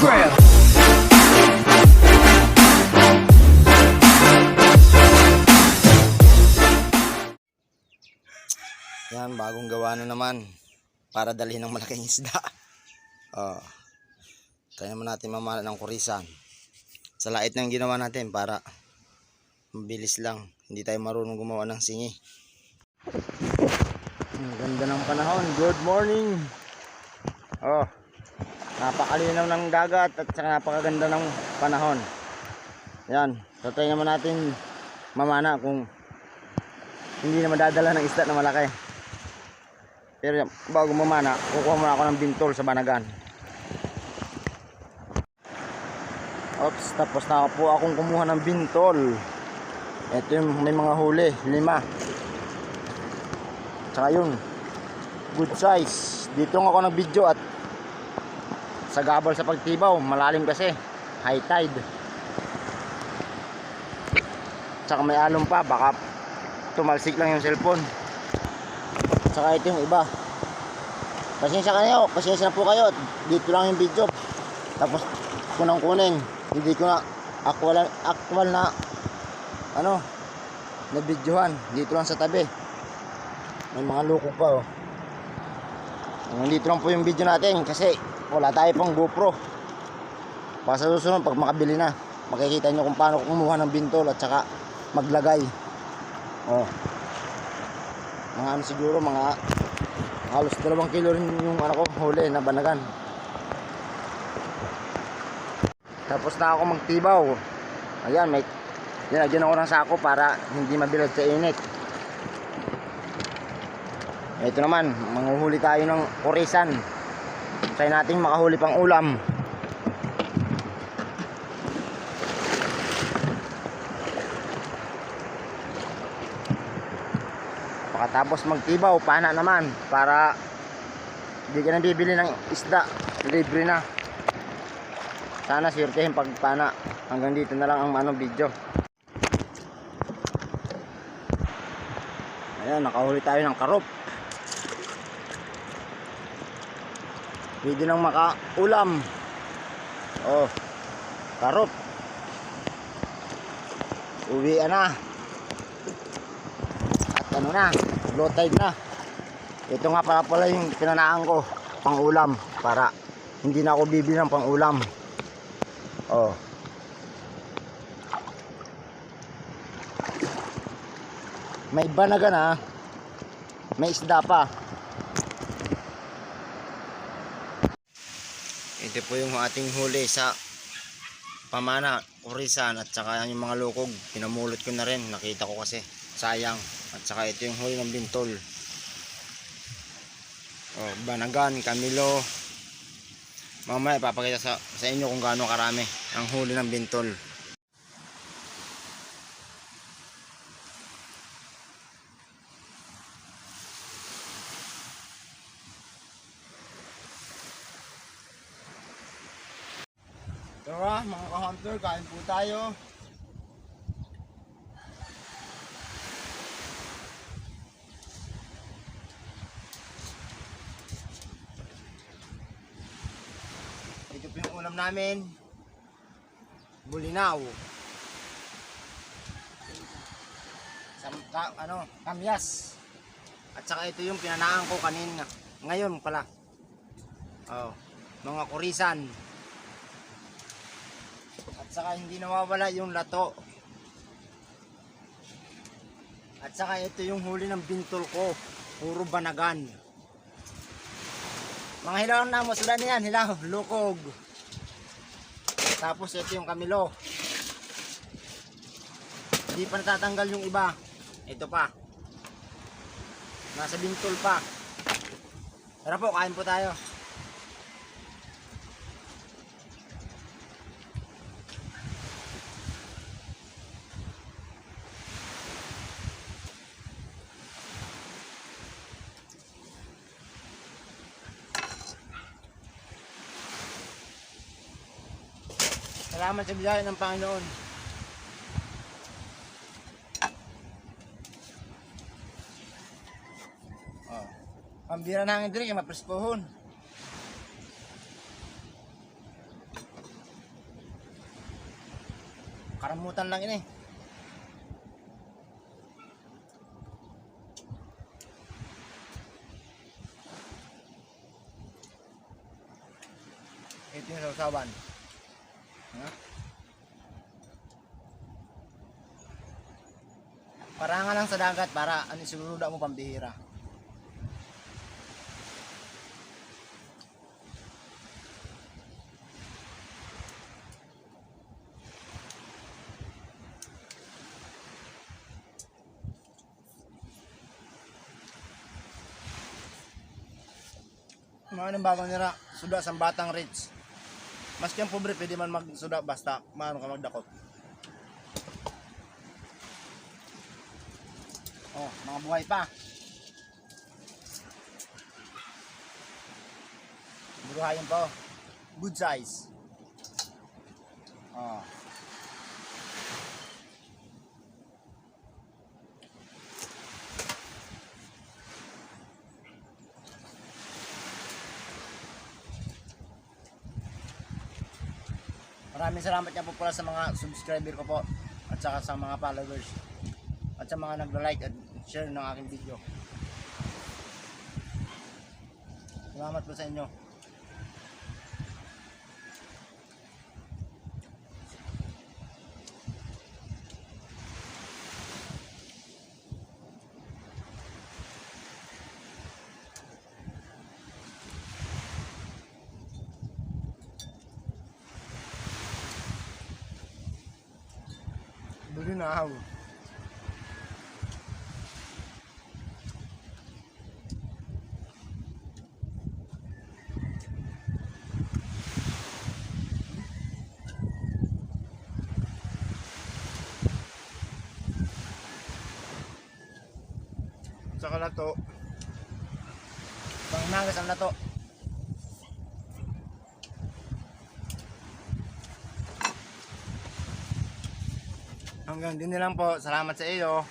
Grill. Yan, bagong gawa na naman. Para dalhin ng malaking isda. Oh. Try naman natin mamala ng kurisan. Sa lait yung ginawa natin para mabilis lang. Hindi tayo marunong gumawa ng singi. Ang ganda ng panahon. Good morning. Oh. Napakalinaw ng dagat at saka napakaganda ng panahon. Yan. So try naman natin mamana kung hindi na madadala ng isda na malaki. Pero bago mamana, kukuha muna ako ng bintol sa banagan. Oops, tapos na po akong kumuha ng bintol. Ito yung may mga huli, lima. Tsaka yun, good size. Dito nga ako nag-video at sa gabal sa pagtibaw, malalim kasi, high tide. Tsaka may alon pa, baka tumalsik lang yung cellphone. Tsaka ito yung iba. Pasensya kayo, pasensya na po kayo. Dito lang yung video. Tapos kunang kuning. Hindi ko na actual, actual na ano na videohan. Dito lang sa tabi. May mga lukog pa oh. Nandito lang po yung video natin kasi wala tayo pang GoPro. Baka sa susunod pag makabili na, makikita nyo kung paano kumuha ng bintol at saka maglagay. Oh. Mga ano siguro mga halos dalawang kilo rin yung ano ko huli na banagan. Tapos na ako magtibaw. Ayan may dinagyan ako ng sako para hindi mabilad sa init. Ito naman manguhuli tayo ng kurisan try natin makahuli pang ulam Pagkatapos magtibaw, pana naman para hindi ka na bibili ng isda. Libre na. Sana sirtehin pag pana. Hanggang dito na lang ang ano video. Ayan, nakahuli tayo ng karop. Pwede nang makaulam. Oh, karop. Uwi na ano na, low tide na. Ito nga para pala yung pinanaan ko, pang ulam, para hindi na ako bibili ng pang ulam. Oh. May banaga na, may isda pa. Ito po yung ating huli sa pamana, kurisan at saka yung mga lukog. Pinamulot ko na rin, nakita ko kasi sayang. At saka ito yung huli ng bintol. Oh, banagan, kamilo mamaya ipapakita sa, sa inyo kung gaano karami ang huli ng bintol Tara mga ka-hunter, kain po tayo. Ito po yung ulam namin. Bulinaw. Sam, ka, ano, kamyas. At saka ito yung pinanaan ko kanina. Ngayon pala. Oh, mga kurisan. Saka hindi nawawala yung lato. At saka ito yung huli ng bintol ko. Puro banagan. Mga hilaw na mo, sudan yan, hilaw, lukog. Tapos ito yung kamilo. Hindi pa natatanggal yung iba. Ito pa. Nasa bintol pa. Tara po, kain po tayo. Salamat sa biyaya ng Panginoon. Oh. Pambira na ang drink, maprespohon. Karamutan lang ini. Eh. Ito yung sausawan. Parangan lang sa dagat para ano siguro mo pambihira. Mga nang bagong nira, suda sa batang rich. Maski ang pobre, pwede man magsuda basta maano ka magdakot. Oh, mga buhay pa. Buruhayan pa oh. Good size. Oh. Maraming salamat niya po pala sa mga subscriber ko po at saka sa mga followers at sa mga nagla-like at share ng aking video. Salamat po sa inyo. Buli na ako. Saka na to. Bang nagas ang nato. Hanggang din na lang po. Salamat sa iyo.